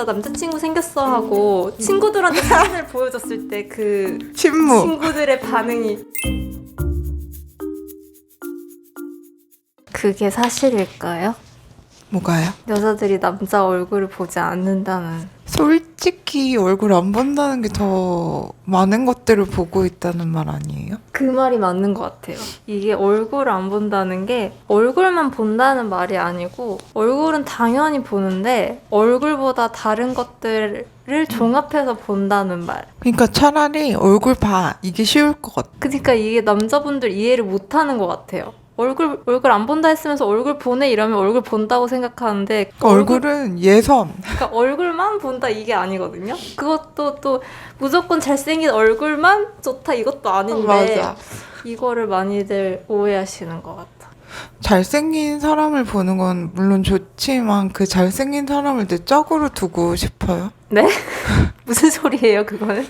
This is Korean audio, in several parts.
나 남자친구 생겼어 하고 친구들한테 사진을 보여줬을 때 그 침묵. 친구들의 반응이 그게 사실일까요? 뭐가요? 여자들이 남자 얼굴을 보지 않는다는 솔직히 얼굴 안 본다는 게 더 많은 것들을 보고 있다는 말 아니에요? 그 말이 맞는 것 같아요. 이게 얼굴을 안 본다는 게 얼굴만 본다는 말이 아니고 얼굴은 당연히 보는데 얼굴보다 다른 것들을 종합해서 본다는 말. 그러니까 차라리 얼굴 봐. 이게 쉬울 것 같아. 그러니까 이게 남자분들 이해를 못하는 것 같아요. 얼굴 얼굴 안 본다 했으면서 얼굴 보내 이러면 얼굴 본다고 생각하는데 그러니까 얼굴 은 예선. 그러니까 얼굴만 본다 이게 아니거든요. 그것도 또 무조건 잘생긴 얼굴만 좋다 이것도 아닌데 이거를 많이들 오해하시는 것 같아. 잘생긴 사람을 보는 건 물론 좋지만 그 잘생긴 사람을 내 짝으로 두고 싶어요. 네? 무슨 소리예요 그거는?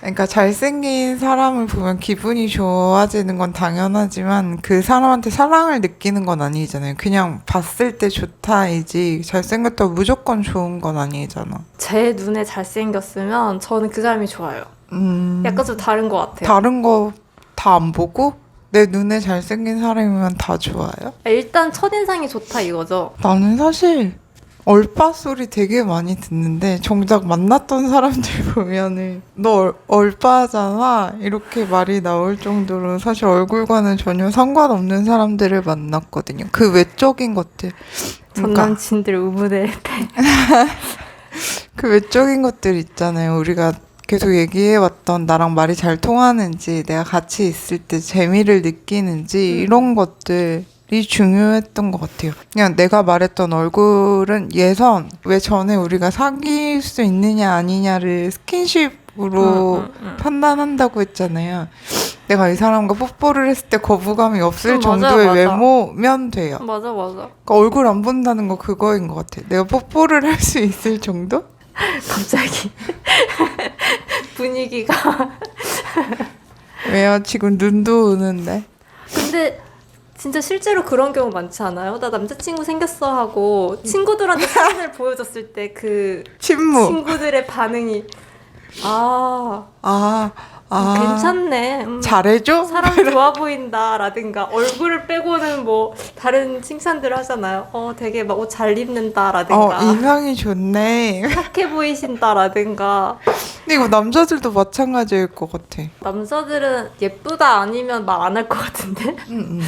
그러니까 잘생긴 사람을 보면 기분이 좋아지는 건 당연하지만 그 사람한테 사랑을 느끼는 건 아니잖아요. 그냥 봤을 때 좋다이지 잘생겼다고 무조건 좋은 건 아니잖아. 제 눈에 잘생겼으면 저는 그 사람이 좋아요. 음, 약간 좀 다른 것 같아요. 다른 거 다 안 보고 내 눈에 잘생긴 사람이면 다 좋아요? 일단 첫인상이 좋다 이거죠. 나는 사실 얼빠 소리 되게 많이 듣는데 정작 만났던 사람들 보면은 너 얼, 얼빠잖아 이렇게 말이 나올 정도로 사실 얼굴과는 전혀 상관없는 사람들을 만났거든요. 그 외적인 것들. 전 그러니까 남친들 우무대 그 외적인 것들 있잖아요. 우리가 계속 얘기해왔던 나랑 말이 잘 통하는지, 내가 같이 있을 때 재미를 느끼는지, 이런 것들 이 중요했던 것 같아요. 그냥 내가 말했던 얼굴은 예선, 왜 전에 우리가 사귈 수 있느냐, 아니냐를 스킨십으로 음, 음, 음. 판단한다고 했잖아요. 내가 이 사람과 뽀뽀를 했을 때 거부감이 없을 음, 맞아요, 정도의 맞아. 외모면 돼요. 맞아 맞아. 그러니까 얼굴 안 본다는 거 그거인 것 같아요. 내가 뽀뽀를 할 수 있을 정도? 갑자기 분위기가. 왜요? 지금 눈도 오는데. 근데 진짜 실제로 그런 경우 많지 않아요? 나 남자친구 생겼어 하고 친구들한테 사진을 보여줬을 때 그 침묵. 친구들의 반응이 아, 아, 아. 괜찮네. 음, 잘해줘? 사람 좋아 보인다 라든가 얼굴을 빼고는 뭐 다른 칭찬들을 하잖아요. 어, 되게 막 옷잘 어, 입는다 라든가 인상이 좋네. 착해 보이신다 라든가 근데 이거 남자들도 마찬가지일 것 같아. 남자들은 예쁘다 아니면 말 안 할 것 같은데 응, 응.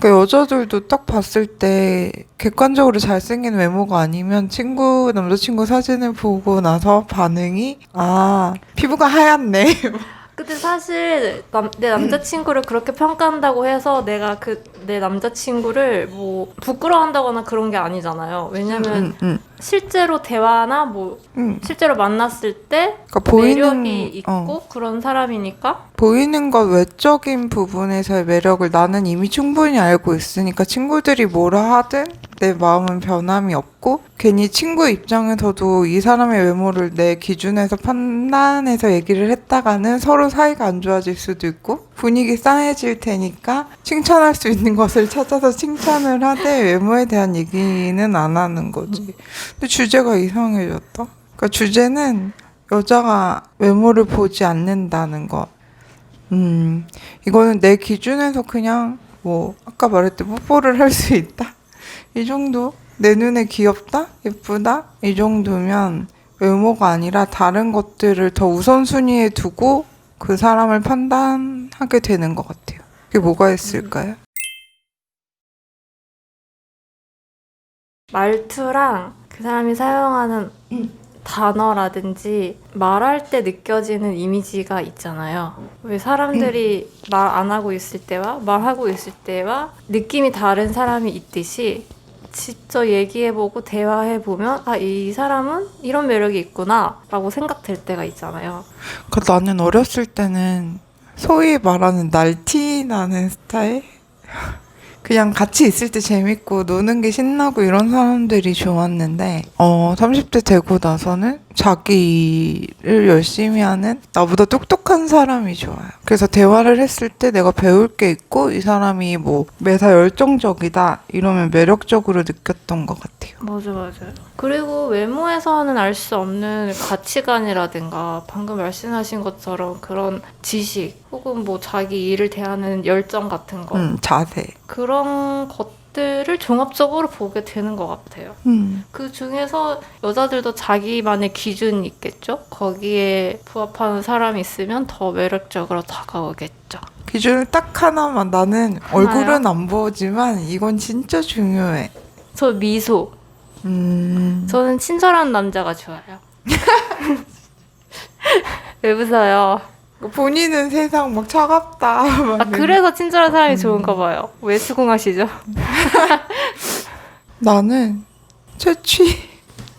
그러니까 여자들도 딱 봤을 때 객관적으로 잘생긴 외모가 아니면 친구, 남자친구 사진을 보고 나서 반응이 아, 피부가 하얗네. 근데 사실 남, 내 남자친구를 그렇게 평가한다고 해서 내가 그 내 남자친구를 뭐 부끄러워한다거나 그런 게 아니잖아요. 왜냐면 응, 응, 실제로 대화나 뭐 응. 실제로 만났을 때 그러니까 보이는 매력이 있고 어. 그런 사람이니까 보이는 것 외적인 부분에서의 매력을 나는 이미 충분히 알고 있으니까 친구들이 뭐라 하든 내 마음은 변함이 없고 괜히 친구 입장에서도 이 사람의 외모를 내 기준에서 판단해서 얘기를 했다가는 서로 사이가 안 좋아질 수도 있고 분위기 싸해질 테니까 칭찬할 수 있는 것을 찾아서 칭찬을 하되 외모에 대한 얘기는 안 하는 거지. 근데 주제가 이상해졌다. 그러니까 주제는 여자가 외모를 보지 않는다는 것. 음, 이거는 내 기준에서 그냥 뭐 아까 말했듯 뽀뽀를 할 수 있다. 이 정도? 내 눈에 귀엽다? 예쁘다? 이 정도면 외모가 아니라 다른 것들을 더 우선순위에 두고 그 사람을 판단하게 되는 것 같아요. 그게 뭐가 있을까요? 말투랑 그 사람이 사용하는 단어라든지 말할 때 느껴지는 이미지가 있잖아요. 왜 사람들이 말 안 하고 있을 때와 말하고 있을 때와 느낌이 다른 사람이 있듯이 직접 얘기해보고 대화해보면 아, 이 사람은 이런 매력이 있구나 라고 생각될 때가 있잖아요. 그 나는 어렸을 때는 소위 말하는 날티 나는 스타일? 그냥 같이 있을 때 재밌고 노는 게 신나고 이런 사람들이 좋았는데 어 30대 되고 나서는 자기 일을 열심히 하는 나보다 똑똑한 사람이 좋아요. 그래서 대화를 했을 때 내가 배울 게 있고 이 사람이 뭐 매사 열정적이다 이러면 매력적으로 느꼈던 것 같아요. 맞아 맞아요. 그리고 외모에서는 알 수 없는 가치관이라든가 방금 말씀하신 것처럼 그런 지식 혹은 뭐 자기 일을 대하는 열정 같은 거 음, 자세. 그런 것 들을 종합적으로 보게 되는 것 같아요. 음. 그 중에서 여자들도 자기만의 기준이 있겠죠? 거기에 부합하는 사람이 있으면 더 매력적으로 다가오겠죠. 기준을 딱 하나만 나는 얼굴은 안 보지만 이건 진짜 중요해. 저 미소. 음. 저는 친절한 남자가 좋아요. 왜 웃어요? 본인은 세상 막 차갑다. 막 아, 그래서 친절한 사람이 좋은가 봐요. 왜 수긍하시죠? 나는 채취.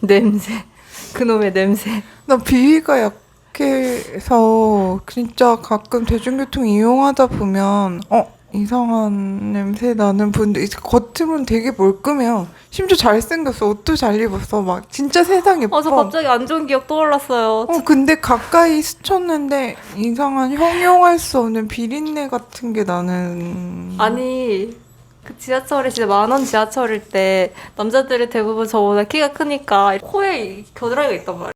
냄새. 그놈의 냄새. 나 비위가 약해서 진짜 가끔 대중교통 이용하다 보면 어 이상한 냄새 나는 분들 이제 겉으로는 되게 멀끔해요. 심지어 잘생겼어. 옷도 잘 입었어. 막 진짜 세상 예뻐. 어, 저 갑자기 안 좋은 기억 떠올랐어요. 어 근데 가까이 스쳤는데 이상한 형용할 수 없는 비린내 같은 게 나는 아니, 그 지하철에 진짜 만원 지하철일 때 남자들이 대부분 저보다 키가 크니까 코에 이 겨드랑이가 있단 말이에요.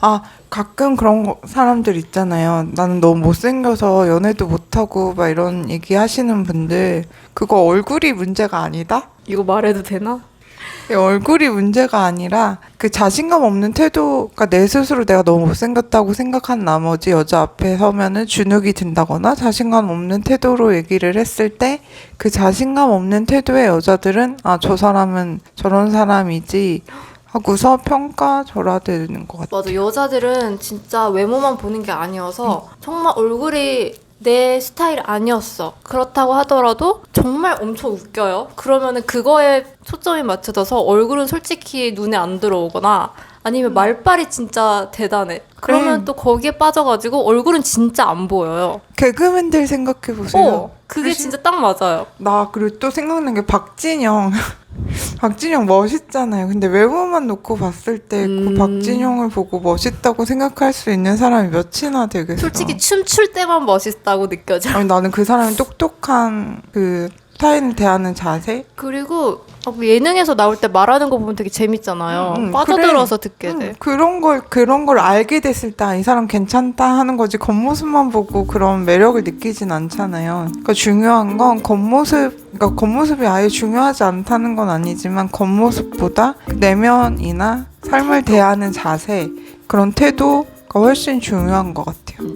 아, 가끔 그런 거- 사람들 있잖아요. 나는 너무 못생겨서 연애도 못하고 막 이런 얘기 하시는 분들, 그거 얼굴이 문제가 아니다? 이거 말해도 되나? 이 얼굴이 문제가 아니라 그 자신감 없는 태도가 내 스스로 내가 너무 못생겼다고 생각한 나머지 여자 앞에 서면은 주눅이 든다거나 자신감 없는 태도로 얘기를 했을 때 그 자신감 없는 태도의 여자들은 아, 저 사람은 저런 사람이지 하고서 평가절하되는 것 같아요. 맞아 여자들은 진짜 외모만 보는 게 아니어서 정말 얼굴이 내 스타일 아니었어 그렇다고 하더라도 정말 엄청 웃겨요 그러면은 그거에 초점이 맞춰져서 얼굴은 솔직히 눈에 안 들어오거나 아니면 말빨이 진짜 대단해 그러면 음. 또 거기에 빠져가지고 얼굴은 진짜 안 보여요 개그맨들 생각해 보세요. 어 그게 그치? 진짜 딱 맞아요 나 그리고 또 생각난 게 박진영. 박진영 멋있잖아요. 근데 외모만 놓고 봤을 때그 음. 박진영을 보고 멋있다고 생각할 수 있는 사람이 몇이나 되겠어. 솔직히 춤출 때만 멋있다고 느껴져 아니 나는 그 사람이 똑똑한 그 타인을 대하는 자세. 그리고 아, 그 예능에서 나올 때 말하는 거 보면 되게 재밌잖아요. 음, 음, 빠져들어서 듣게 음, 돼. 그런 걸 그런 걸 알게 됐을 때 이 사람 괜찮다 하는 거지 겉모습만 보고 그런 매력을 느끼진 않잖아요. 그러니까 중요한 건 겉모습, 그러니까 겉모습이 아예 중요하지 않다는 건 아니지만 겉모습보다 내면이나 삶을 대하는 자세 그런 태도가 훨씬 중요한 것 같아요.